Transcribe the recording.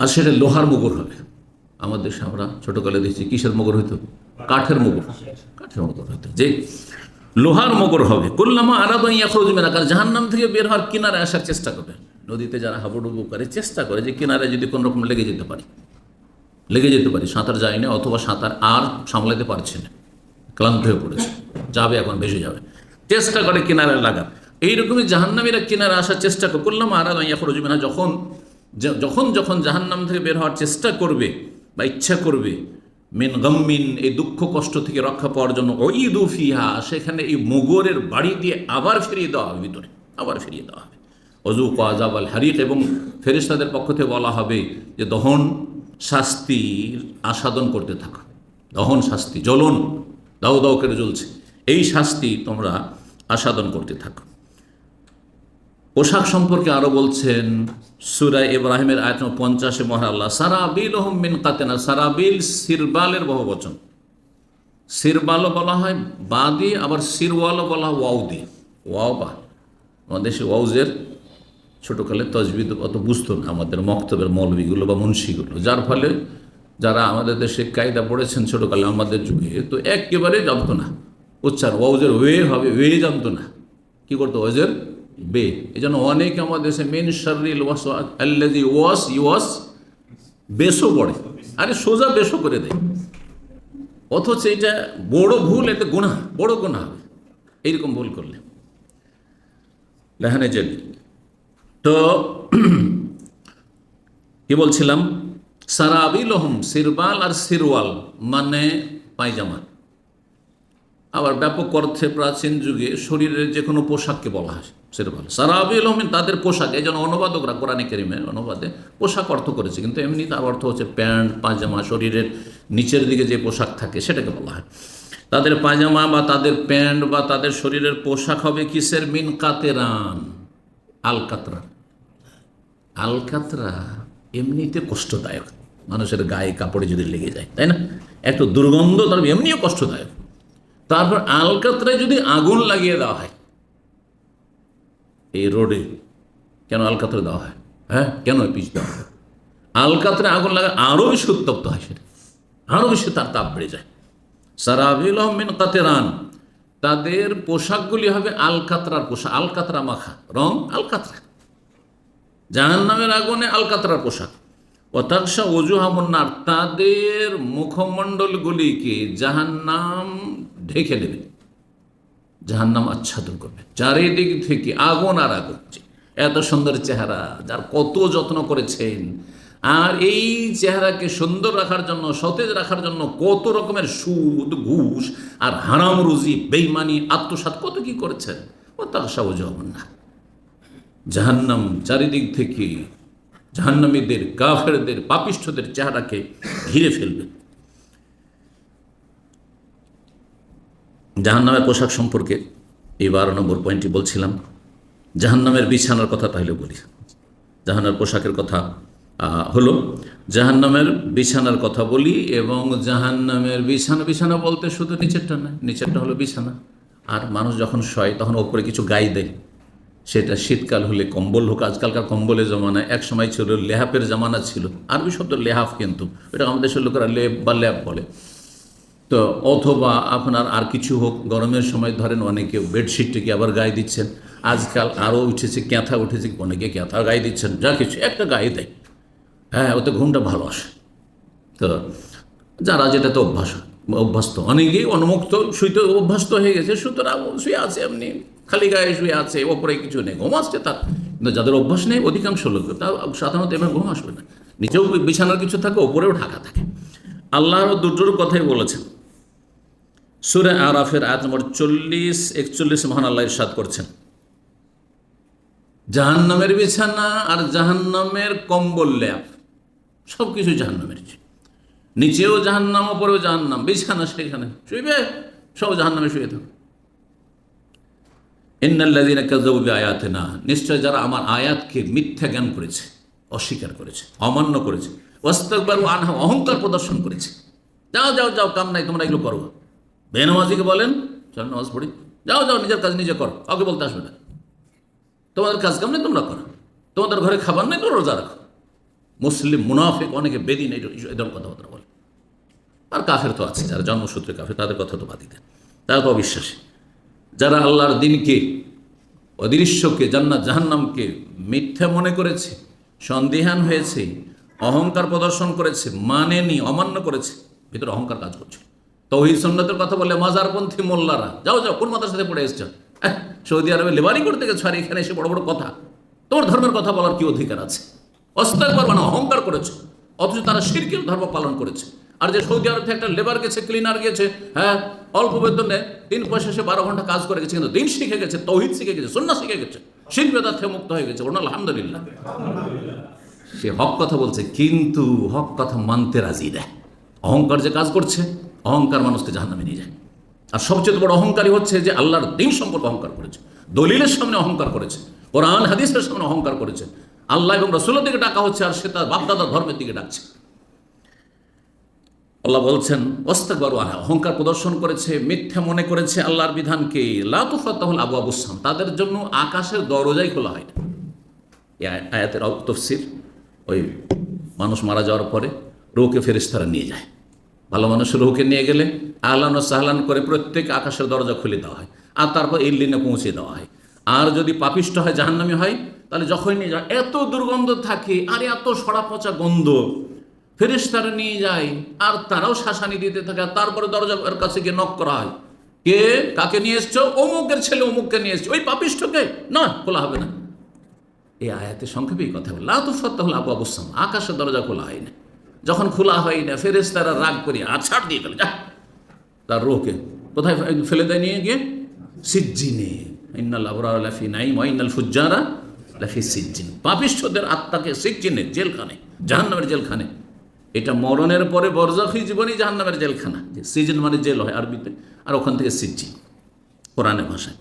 আর সেটা লোহার মুগুর হবে। আমাদের দেশে আমরা ছোটকালে দেখছি, কিসের মুগুর হইতো? কাঠের মুগুর কাঠের মুগুর হইতো। যে লোহার মগর হবে। কল্লামা আরাদাইয়া খরচবে না কারণ জাহান্নাম থেকে বের হওয়ার কিনারে আসার চেষ্টা করবে। নদীতে যারা হাবুডুবু করে, চেষ্টা করে যে কিনারে যদি কোনো রকম লেগে যেতে পারি। লেগে যেতে পারি, সাঁতার যায় না, অথবা সাঁতার আর সামলাতে পারছে না। ক্লান্ত হয়ে পড়েছে। যাবে এখন বেশি যাবে। চেষ্টা করে কিনারে লাগার। এইরকমই জাহান্নামীরা কিনারে আসার চেষ্টা করে। করলাম আরাদাইয়া খরচবে না যখন যখন যখন জাহান্নাম থেকে বের হওয়ার চেষ্টা করবে বা ইচ্ছা করবে, মিন গম্মিন, এই দুঃখ কষ্ট থেকে রক্ষা পাওয়ার জন্য ওইদু ফিহা, সেখানে এই মুগরের বাড়ি দিয়ে আবার ফিরিয়ে দেওয়া হবে, ভিতরে আবার ফিরিয়ে দেওয়া হবে। অজু কাজাব আল হারিক, এবং ফেরেশতাদের পক্ষ থেকে বলা হবে যে, দহন শাস্তির আস্বাদন করতে থাকো। দহন শাস্তি, জ্বলন দাও দাও করে জ্বলছে। এই শাস্তি তোমরা আস্বাদন করতে থাকো। পোশাক সম্পর্কে আরও বলছেন সুরাই ইব্রাহিমের আয়ত পঞ্চাশে মহান আল্লাহ সারাবিল মিন কাতেনা, সারাবিল সিরবালের বহু বচন সিরবালও বলা হয় বা দিয়ে আবার সিরওয়ালও বলা হয় ওয়াও দিয়ে। ওয়াও বা, আমাদের দেশে ওয়াউজের ছোটোকালে তজবিদ অত বুঝতো না, আমাদের মক্তবের মৌলবিগুলো বা মুন্সিগুলো। যার ফলে যারা আমাদের দেশে কায়দা পড়েছেন ছোটোকালে আমাদের যুগে, তো একেবারে জানতো না। উচ্চারণ, ওয়াউজের ওয়ে হবে, ওয়ে জানতো না। কি করতো ওয়াজের বে। এই জন্য অনেক আমাদের দেশে মেন শারিল ওয়াস আল্লাদি ওয়াস ইউয়াস বেশও পড়ে। আরে সোজা বেশও করে দেয়। অথচ এটা বড় ভুল, এটা গুণা বড় গুণা হবে এইরকম ভুল করলে। লেহানে জেল। তো কি বলছিলাম? সারাবিল হম সিরবাল আর সিরওয়াল মানে পায়জামা। আবার ব্যাপক অর্থে প্রাচীন যুগে শরীরের যে কোনো পোশাককে বলা হয় সিরবাল সারাবিল হমিন তাদের পোশাক, এই জন্য অনুবাদকরা কোরআনে কেরিমের অনুবাদে পোশাক অর্থ করেছে, কিন্তু এমনি তার অর্থ হচ্ছে প্যান্ট, পায়জামা, শরীরের নিচের দিকে যে পোশাক থাকে সেটাকে বলা হয়। তাদের পায়জামা বা তাদের প্যান্ট বা তাদের শরীরের পোশাক হবে কিসের? মিন কাতেরান আলকাতরা আলকাতরা এমনিতে কষ্টদায়ক। মানুষের গায়ে কাপড়ে যদি লেগে যায়, তাই না? একটু দুর্গন্ধ তার এমনিও কষ্টদায়ক। তারপর আলকাতরায় যদি আগুন লাগিয়ে দেওয়া হয়, এই রোডে কেন আলকাতরা দেওয়া হয়? হ্যাঁ? কেন পিচ দেওয়া হয়? আলকাতরে আগুন লাগা আরও বেশি উত্তপ্ত হয় সেটা। আরও বেশি তার তাপ বেড়ে যায়। সারাবিল মিন কাতেরান। তাদের পোশাকগুলি হবে আলকাতরার পোশাক, আলকাতরা মাখা। রং আলকাতরা। জাহান নামের আগুনে আলকাতরার পোশাক। অতাকসা অজুহামন্নার তাদের মুখমণ্ডলগুলিকে জাহান্নাম ঢেকে দেবে জাহান্নাম আচ্ছাদন করবে। চারিদিক থেকে আগুন আর আগুন। এত সুন্দর চেহারা, যার কত যত্ন করেছেন। আর এই চেহারাকে সুন্দর রাখার জন্য, সতেজ রাখার জন্য কত রকমের সুদ, ঘুষ আর হারাম রুজি, বেইমানি আত্মসাত কত কি করেছেন? ও তাকসা না জাহান্নাম চারিদিক থেকে জাহান্নামীদের, কাফেরদের, পাপিষ্ঠদের চেহারাকে ঘিরে ফেলবে। জাহান্নামের পোশাক সম্পর্কে এই বারো নম্বর পয়েন্টটি বলছিলাম। জাহান্নামের বিছানার কথা তাহলে বলি। জাহান্নার পোশাকের কথা হলো জাহান্নামের বিছানার কথা বলি এবং জাহান্নামের বিছানা বিছানা বলতে শুধু নিচেরটা না নিচেরটা হলো বিছানা। আর মানুষ যখন শয়, তখন ওপরে কিছু গায়ে দেয়। সেটা শীতকাল হলে কম্বল হোক, আজকালকার কম্বলের জমানায় এক সময় ছিল লেহাপের জামানা ছিল। আরবি শব্দ লেহাফ কিন্তু এটা আমাদের দেশের লোকেরা লেপ বা ল্যাপ বলে। তো অথবা আপনার আর কিছু হোক, গরমের সময় ধরেন অনেকে বেডশিটটিকে আবার গায়ে দিচ্ছেন। আজকাল আরও উঠেছে, ক্যাঁথা উঠেছে, অনেকে ক্যাঁথা গায়ে দিচ্ছেন, যা কিছু, একটা গায়ে দেয়। হ্যাঁ ওতে ঘুমটা ভালো আসে। তো যারা যেটাতে অভ্যাস, অভ্যস্ত, অনেকেই অনুমুক্ত শুইতে অভ্যস্ত হয়ে গেছে, সুতরাং শুয়ে আছে এমনি, খালি গায়ে শুয়ে আছে, ওপরে কিছু নেই, ঘুম আসছে তার। কিন্তু যাদের অভ্যাস নেই, অধিকাংশ লোক তা সাধারণত এবার ঘুম আসবে না। নিচেও বিছানার কিছু থাকে, ওপরেও ঢাকা থাকে। আল্লাহর দুটোর কথাই বলেছেন সুরে আরাফের আয়াত নম্বর চল্লিশ, একচল্লিশ মহান আল্লাহ ইরশাদ করছেন। জাহান্নামের বিছানা আর জাহান্নামের কম্বল ল্যাপ সব কিছু জাহান্নামের নিচেও জাহান্নাম, ওপরেও জাহান্নাম, বিছানা সেখানে। শুইবে, সব জাহান্নামে শুয়ে থাকো। ইন্নাল্লাদিনা কাজবি আয়াতে না নিশ্চয় যারা আমার আয়াতকে মিথ্যা জ্ঞান করেছে, অস্বীকার করেছে, অমান্য করেছে ওয়াস্তাকবার আনহা, অহংকার প্রদর্শন করেছে, যাও যাও যাও, কাম নাই, তোমরা এগুলো করো। বেনামাজিকে বলেন, চল নামাজ পড়ি। যাও যাও, নিজের কাজ নিজে করো, কাউকে বলতে আসবে না। তোমাদের কাজ কাম নেই, তোমরা করো। তোমাদের ঘরে খাবার নেই, তোমরা রোজা রাখো। মুসলিম, মুনাফিক, অনেকে বেদিন, এই ধরনের কথাবার্তা বলে। আর কাফের তো আছে, যারা জন্মসূত্রে কাফের, তাদের কথা তো বাদিতে তারা তো অবিশ্বাসী। যারা আল্লাহর দিনকে, অদৃশ্যকে, জান্নাত, জাহান্নামকে মিথ্যা মনে করেছে, সন্দেহান হয়েছে, অহংকার প্রদর্শন করেছে, মানেনি, অমান্য করেছে, ভিতরে অহংকার কাজ করছে। তৌহিদ সন্ন্যতের কথা বলে মাজারপন্থী মোল্লারা। যাও যাও, কোন মাতার সাথে পড়ে এসছো? সৌদি আরবে লেবারি করতে গেছো, আর এখানে এসে বড় বড় কথা। তোমার ধর্মের কথা বলার কি অধিকার আছে? অস্তাকবার মানে অহংকার করেছে, অথচ তারা শিরকের ধর্ম পালন করেছে। আর যে সৌদি আরব থেকে একটা লেবার গেছে ক্লিনার গেছে হ্যাঁ অল্প বেতনে তিন পয়সা সে বারো ঘণ্টা কাজ করে গেছে, কিন্তু দিন শিখে গেছে, তৌহিদ শিখে গেছে সন্না শিখে গেছে শিল্পেদার থেকে মুক্ত হয়ে গেছে ওনার আলহামদুলিল্লাহ। সে হক কথা বলছে, কিন্তু হক কথা মানতে রাজি দেয় অহংকার যে কাজ করছে অহংকার মানুষকে জাহান্নামে নিয়ে যায়। আর সবচেয়ে বড় অহংকারী হচ্ছে যে আল্লাহর দিন সম্পর্কে অহংকার করেছে। দলিলের সামনে অহংকার করেছে। কোরআন, হাদিসের সামনে অহংকার করেছে। আল্লাহ এবং রসুলের দিকে ডাকা হচ্ছে আর সে তার বাপদাদার ধর্মের দিকে ডাকছে। আল্লাহ বলছেন অস্তাকবার অহংকার প্রদর্শন করেছে, মিথ্যা মনে করেছে আল্লাহর বিধানকে। লাতুফাতাহুল আবু আবুসাম তাদের জন্য আকাশের দরজাই খোলা হয় আয়াতের তফসির ওই মানুষ মারা যাওয়ার পরে রৌকে ফেরিস্তারা নিয়ে যায়। ভালো মানুষ রৌকে নিয়ে গেলে আহলান ও সাহলান করে প্রত্যেক আকাশের দরজা খুলে দেওয়া হয় আর তারপর ইল্লিনে পৌঁছে দেওয়া হয়। আর যদি পাপিষ্ট হয়, জাহান্নামি হয়, তাহলে যখনই নিয়ে যায়, এত দুর্গন্ধ থাকে আর এত সড়া পচা গন্ধ ফেরিস্তারা নিয়ে যায় আর তারাও শাসানি দিতে থাকে আর তারপরে দরজার কাছে গিয়ে নক করা হয়। কে? কাকে নিয়ে এসছো? অমুকের ছেলে অমুককে নিয়ে এসছো। ওই পাপিষ্টকে? না, খোলা হবে না। এই আয়াতে সংক্ষেপে এই কথা বলে লাতুফাত্তাহ আবু আবুসাম আকাশের দরজা খোলা হয় না। যখন খোলা হয় না ফেরেস তারা রাগ করি ছাড় দিয়ে ফেলে যা। তার রোকে কোথায় ফেলে দেয় নিয়ে গিয়ে? সিজ্জিনে। ইন্নাল আবরার লাফি নাইম ইন্নাল ফুজ্জারা লাফি সিজ্জিন। পাপিষ্ঠদের আত্মাকে সিজ্জিনে, জেলখানে, জাহান্নামের জেলখানে। এটা মরণের পরে বরজাখি জীবনই জাহান্নামের জেলখানা। সিজন মানে জেল হয় আরবিতে, আর ওখান থেকে সিজ্জিন কোরআনে ভাষায়।